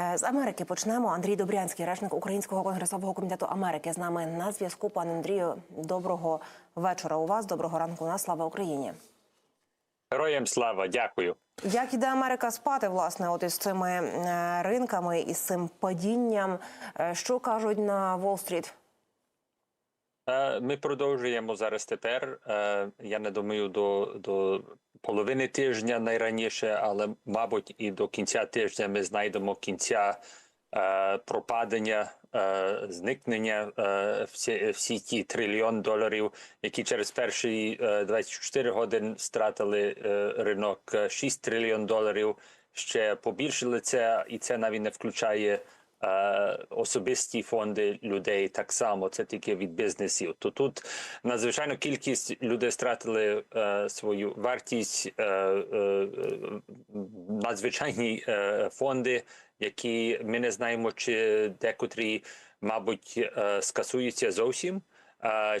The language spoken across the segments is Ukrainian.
Е, З Америки почнемо. Андрій Добрянський, речник Українського конгресового комітету Америки, з нами на зв'язку. Пане Андрію, доброго вечора. У вас доброго ранку. У нас слава Україні. Героям слава, дякую. Як іде Америка спати, власне, от із цими е, ринками із цим падінням? Е, Що кажуть на Уолл-стріт? Ми продовжуємо зараз тепер. Я не думаю до, до половини тижня найраніше, але мабуть і до кінця тижня ми знайдемо кінця е, пропадання, е, зникнення е, всі, всі ті трильйон доларів, які через перші е, 24 години стратили е, ринок е, 6 трильйон доларів. Ще побільшили це, і це навіть не включає. Е, Особисті фонди людей так само, це тільки від бізнесів. То тут надзвичайно кількість людей стратили е, свою вартість, е, надзвичайні фонди, які ми не знаємо, чи декотрі, мабуть, скасуються зовсім.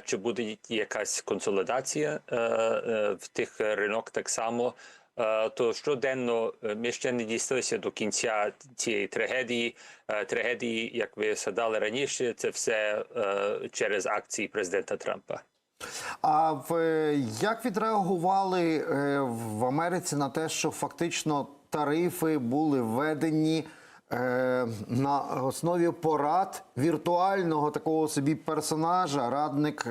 Чи буде якась консолідація в тих ринок так само? Е, То щоденно е, ми ще не дійшлися до кінця цієї трагедії. Е, Трагедії, як ви згадали раніше, це все через акції президента Трампа. А в як відреагували в Америці на те, що фактично тарифи були введені на основі порад віртуального такого собі персонажа, радник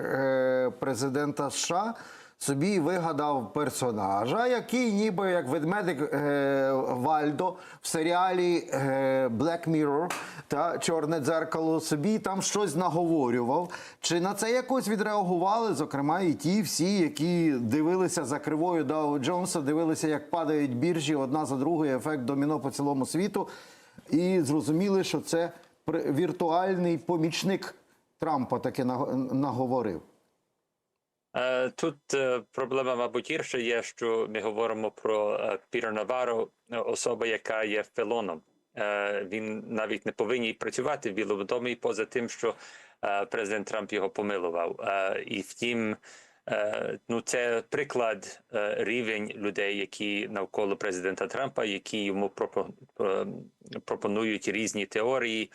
президента США? Собі вигадав персонажа, який ніби як ведмедик е, Вальдо в серіалі е, Black Mirror та Чорне дзеркало собі там щось наговорював. Чи на це якось відреагували? Зокрема, і ті всі, які дивилися за кривою Дау Джонса, дивилися, як падають біржі одна за другою, ефект доміно по цілому світу, і зрозуміли, що це віртуальний помічник Трампа таки наго- наговорив. Е, Тут е, проблема, мабуть, гірша є, що ми говоримо про е, Наваро, е, особа, яка є фелоном. Він навіть не повинен працювати в Білому домі, поза тим, що президент Трамп його помилував. І втім, ну це приклад рівень людей, які навколо президента Трампа, які йому пропонують різні теорії.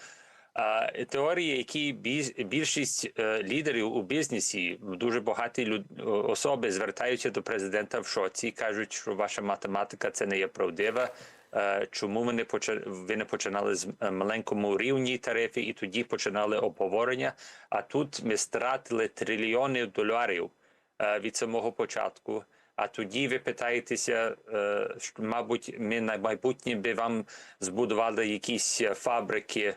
А, Теорії, які бі- більшість е, лідерів у бізнесі, дуже багаті люд- особи звертаються до президента в шоці, кажуть, що ваша математика це не є правдива. Е, Чому ви не поча- ви не починали з е, маленькому рівні тарифи і тоді починали обговорення? А тут ми стратили трильйони доларів е, від самого початку. А тоді ви питаєтеся, е, мабуть, ми на майбутнє би вам збудували якісь е, фабрики, е,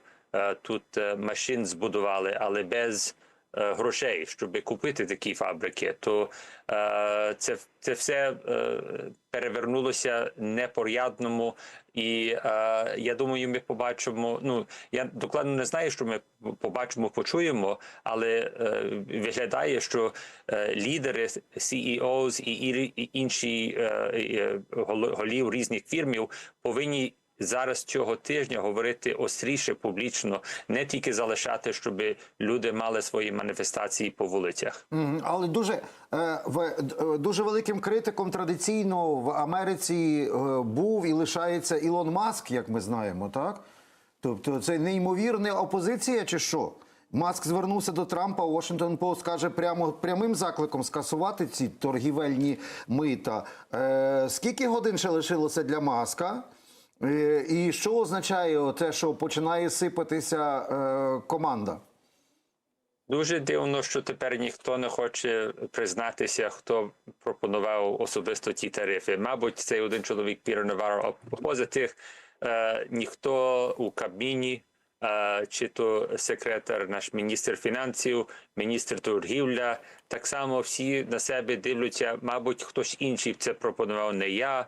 тут е, машин збудували, але без е, грошей, щоб купити такі фабрики. То е, це, це все е, перевернулося непорядному. І е, я думаю, ми побачимо. Ну я докладно не знаю, що ми побачимо, почуємо, але е, виглядає, що е, лідери CEOs і, інші е, е, голів різних фірмів повинні. Зараз цього тижня говорити остріше публічно, не тільки залишати, щоб люди мали свої маніфестації по вулицях. Але дуже, е, д- дуже великим критиком традиційно в Америці е, був і лишається Ілон Маск, як ми знаємо, так? Тобто це неймовірна опозиція чи що? Маск звернувся до Трампа, Washington Post каже прямо прямим закликом скасувати ці торгівельні мита. Е, скільки годин ще лишилося для Маска? Е, і що означає те, що починає сипатися е, команда? Дуже дивно, що тепер ніхто не хоче признатися, хто пропонував особисто ті тарифи. Мабуть, цей один чоловік Пір Наваро, а поза тих е, ніхто у Кабміні, е, чи то секретар, наш міністр фінансів, міністр торгівля, так само всі на себе дивляться. Мабуть, хтось інший це пропонував, не я.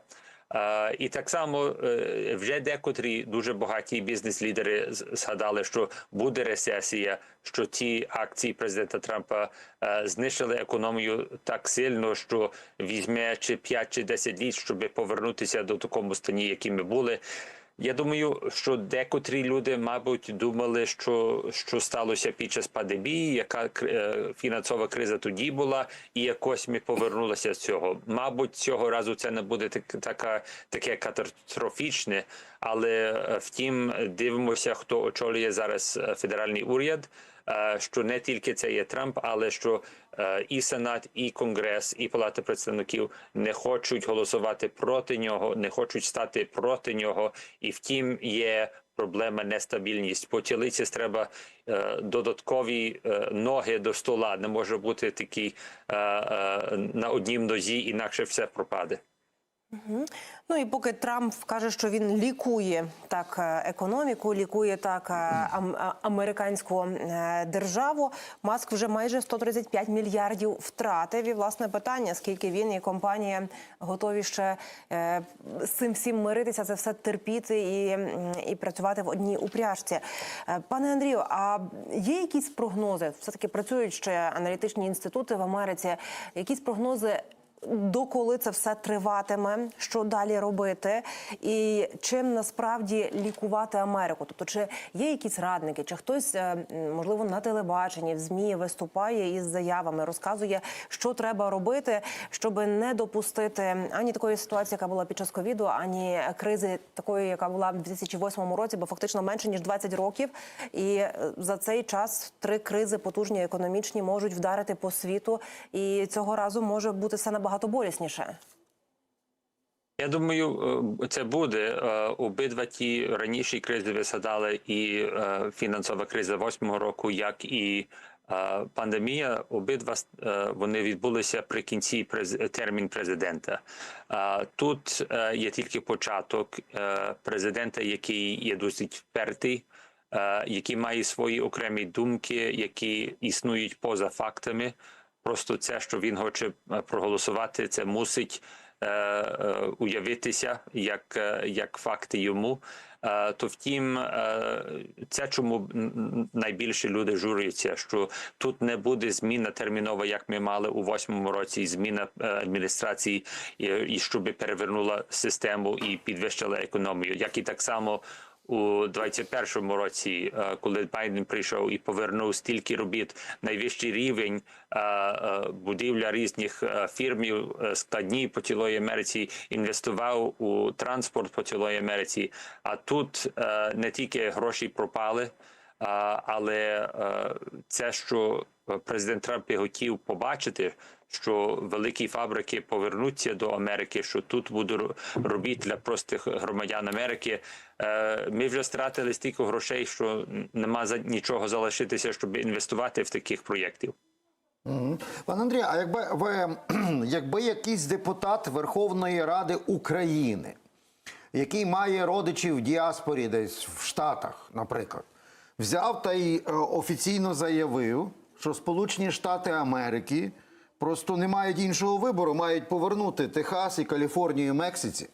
Е, і так само е, вже декотрі дуже багаті бізнес-лідери згадали, що буде рецесія, що ті акції президента Трампа е, знищили економію так сильно, що візьме чи 5 чи 10 літ, щоб повернутися до такому стані, які ми були. Я думаю, що декотрі люди, мабуть, думали, що, що сталося під час пандемії, яка е, фінансова криза тоді була, і якось ми повернулися з цього. Мабуть, цього разу це не буде так, така, таке катастрофічне, але е, втім, дивимося, хто очолює зараз е, федеральний уряд. Що не тільки це є Трамп, але що і Сенат, і Конгрес, і Палата представників не хочуть голосувати проти нього, не хочуть стати проти нього. І втім, є проблема нестабільність. По тілиці треба е, додаткові е, ноги до стола. Не може бути такий е, е, на одній нозі, інакше все пропаде. Ну і поки Трамп каже, що він лікує так е, економіку, лікує так е, ам- американську е, державу. Маск вже майже 135 мільярдів втратив. І власне питання, скільки він і компанія готові ще е, з цим всім миритися, це все терпіти і, і працювати в одній упряжці. Пане Андрію, а є якісь прогнози? Все таки працюють ще аналітичні інститути в Америці. Якісь прогнози? Доколи це все триватиме, що далі робити, і чим насправді лікувати Америку? Тобто, чи є якісь радники, чи хтось е, можливо на телебаченні в змі виступає із заявами, розказує, що треба робити, щоб не допустити ані такої ситуації, яка була під час ковіду, ані кризи такої, яка була в 2008 році, бо фактично менше ніж 20 років. І е, за цей час три кризи потужні економічні можуть вдарити по світу, і цього разу може бути все набагато болісніше. Я думаю, е, це буде Е, обидва ті раніші кризи висадали і е, фінансова криза восьмого року, як і пандемія. Обидва вони відбулися при кінці термін президента. Тут є тільки початок президента, який є досить впертий. Який має свої окремі думки, які існують поза фактами. Просто це, що він хоче е, проголосувати, це мусить е, е, уявитися як, е, як факти йому. Е, то втім, е, це чому найбільше люди журюються, що тут не буде зміна термінова, як ми мали у восьмому році, зміна адміністрації, і, і щоб перевернула систему і підвищила економію, як і так само у 21-му році, е, коли Байден прийшов і повернув стільки робіт, найвищий рівень е, е, будівля різних фірмів, складні по цілої Америці, інвестував у транспорт по цілої Америці. А тут не тільки гроші пропали, але це, що президент Трамп і хотів побачити, що великі фабрики повернуться до Америки, що тут буде робіт для простих громадян Америки. Е, Ми вже стратили стільки грошей, що нема за нічого залишитися, щоб інвестувати в таких проєктів. Пане Андрію, а якби ви якби якийсь депутат Верховної Ради України, який має родичів в діаспорі десь в Штатах, наприклад, взяв та й е, офіційно заявив, що Сполучені Штати Америки просто не мають іншого вибору, мають повернути Техас і Каліфорнію і Мексиці.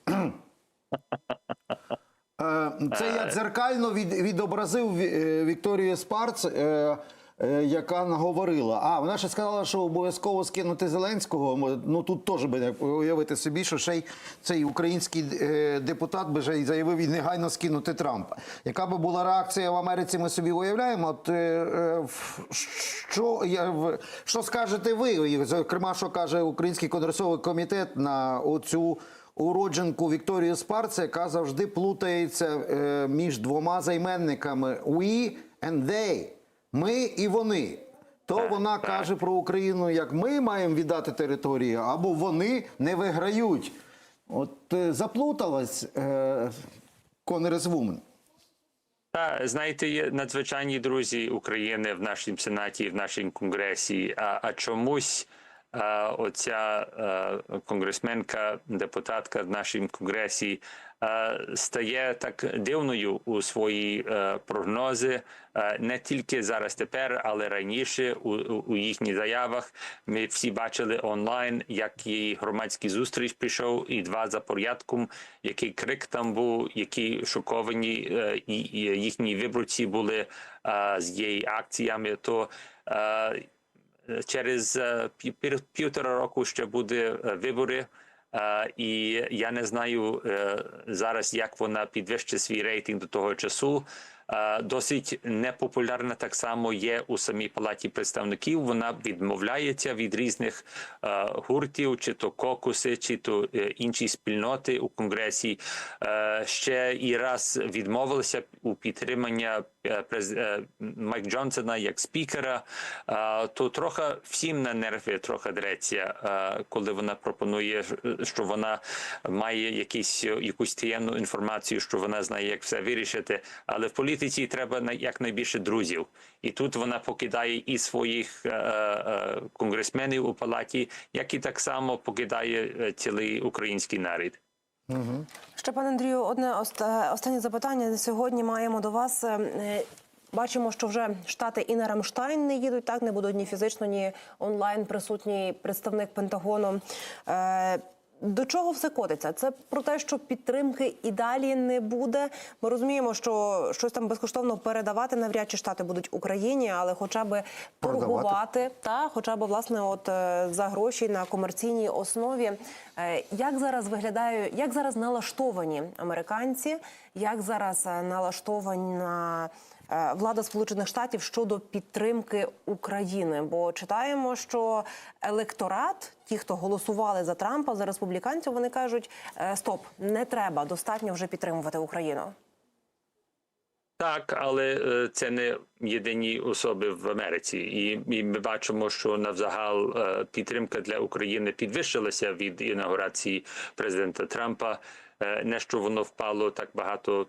Е, Це я дзеркально від, відобразив Ві- е, Вікторію Спарц, е, яка наговорила. А вона ще сказала, що обов'язково скинути Зеленського. Ну тут теж би уявити собі, що ще й цей український е, депутат би вже й заявив і негайно скинути Трампа. Яка би була реакція в Америці? Ми собі уявляємо. От е, е, що я що скажете ви? Зокрема, що каже Український конгресовий комітет на оцю уродженку Вікторію Спарце, яка завжди плутається е, між двома займенниками we and they. Ми і вони. То вона каже про Україну, як ми маємо віддати територію, або вони не виграють. От е, заплуталась е, Конгресвумен. Та знаєте, є надзвичайні друзі України в нашому сенаті, в нашому конгресі. А, а чомусь а, оця а, конгресменка, депутатка в нашому конгресі стає так дивною у свої прогнози. Не тільки зараз тепер, але раніше у, у, їхніх заявах. Ми всі бачили онлайн, як її громадський зустріч пішов, і два за порядком, який крик там був, які шоковані е, їхні виборці були е, з її акціями. То е, через е, пів- пів- півтора року ще буде е, вибори. І я не знаю е, зараз, як вона підвищить свій рейтинг до того часу. Досить непопулярна так само є у самій палаті представників. Вона відмовляється від різних гуртів, чи то кокуси, чи то е, інші спільноти у конгресі. Ще і раз відмовилася у підтримання Майк Джонсона як спікера. Е, То трохи всім на нерви трохи дреться, е, коли вона пропонує, що вона має якісь якусь таємну інформацію, що вона знає, як все вирішити. Але в політиці треба най- якнайбільше друзів. І тут вона покидає і своїх е, е, конгресменів у палаті, як і так само покидає е, цілий український народ. Ще пане Андрію, одне оста- останнє запитання сьогодні маємо до вас. Е, е, Бачимо, що вже штати і на Рамштайн не їдуть, так не будуть ні фізично, ні онлайн присутній представник Пентагону. До чого все котиться? Це про те, що підтримки і далі не буде. Ми розуміємо, що щось там безкоштовно передавати навряд чи штати будуть Україні, але хоча б торгувати та хоча б власне, от е, за гроші на комерційній основі. Е, Як зараз виглядає, як зараз налаштовані американці, як зараз е, налаштована влада Сполучених Штатів щодо підтримки України? Бо читаємо, що електорат, ті, хто голосували за Трампа, за республіканців, вони кажуть: е, стоп, не треба, достатньо вже підтримувати Україну. Так, але е, це не єдині особи в Америці, і, і ми бачимо, що навзагал е, підтримка для України підвищилася від інаугурації президента Трампа. Е, Не що воно впало так багато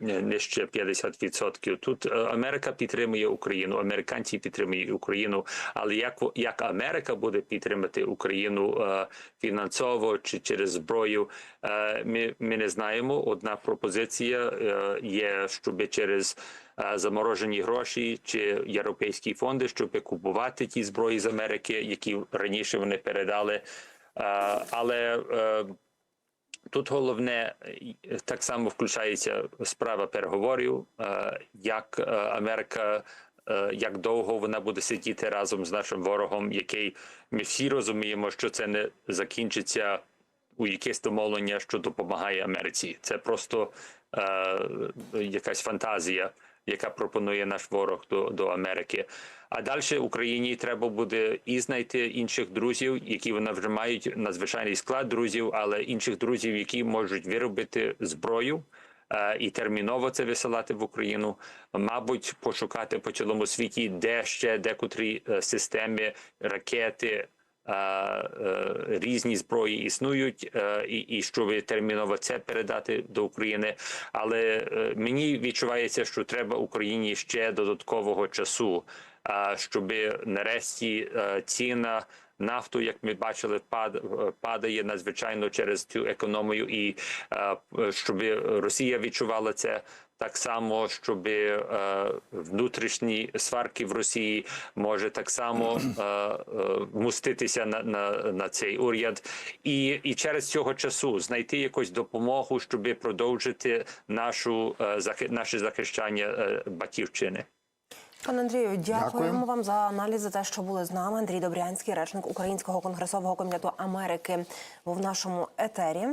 нижче 50%. Тут е, Америка підтримує Україну, американці підтримують Україну. Але як як Америка буде підтримати Україну е, фінансово чи через зброю, ми, ми не знаємо. Одна пропозиція є, щоб через заморожені гроші чи європейські фонди, щоб купувати ті зброї з Америки, які раніше вони передали. Але Тут головне е, так само включається справа переговорів, е, як е, Америка, як довго вона буде сидіти разом з нашим ворогом, який ми всі розуміємо, що це не закінчиться у якесь домовлення, що допомагає Америці. Це просто е, якась фантазія, яка пропонує наш ворог до, до Америки. А далі Україні треба буде і знайти інших друзів, які вона вже мають надзвичайний склад друзів, але інших друзів, які можуть виробити зброю. е, І терміново це висилати в Україну, мабуть, пошукати по цілому світі, де ще декотрі е, системи, ракети, різні зброї існують, е, і, і щоб терміново це передати до України. Але е, мені відчувається, що треба Україні ще додаткового часу, щоб нарешті е, ціна. Нафту, як ми бачили, пад- е, падає надзвичайно через цю економію, і е, щоб Росія відчувала це так само, щоб е, внутрішні сварки в Росії може так само е, е, вмуститися на, на, на цей уряд, і, і через цього часу знайти якусь допомогу, щоб продовжити нашу е, захи- наше захищання е, батьківщини. Пане Андрію, дякуємо Дякую. вам за аналіз за те, що були з нами. Андрій Добрянський, речник Українського конгресового комітету Америки, був в нашому етері.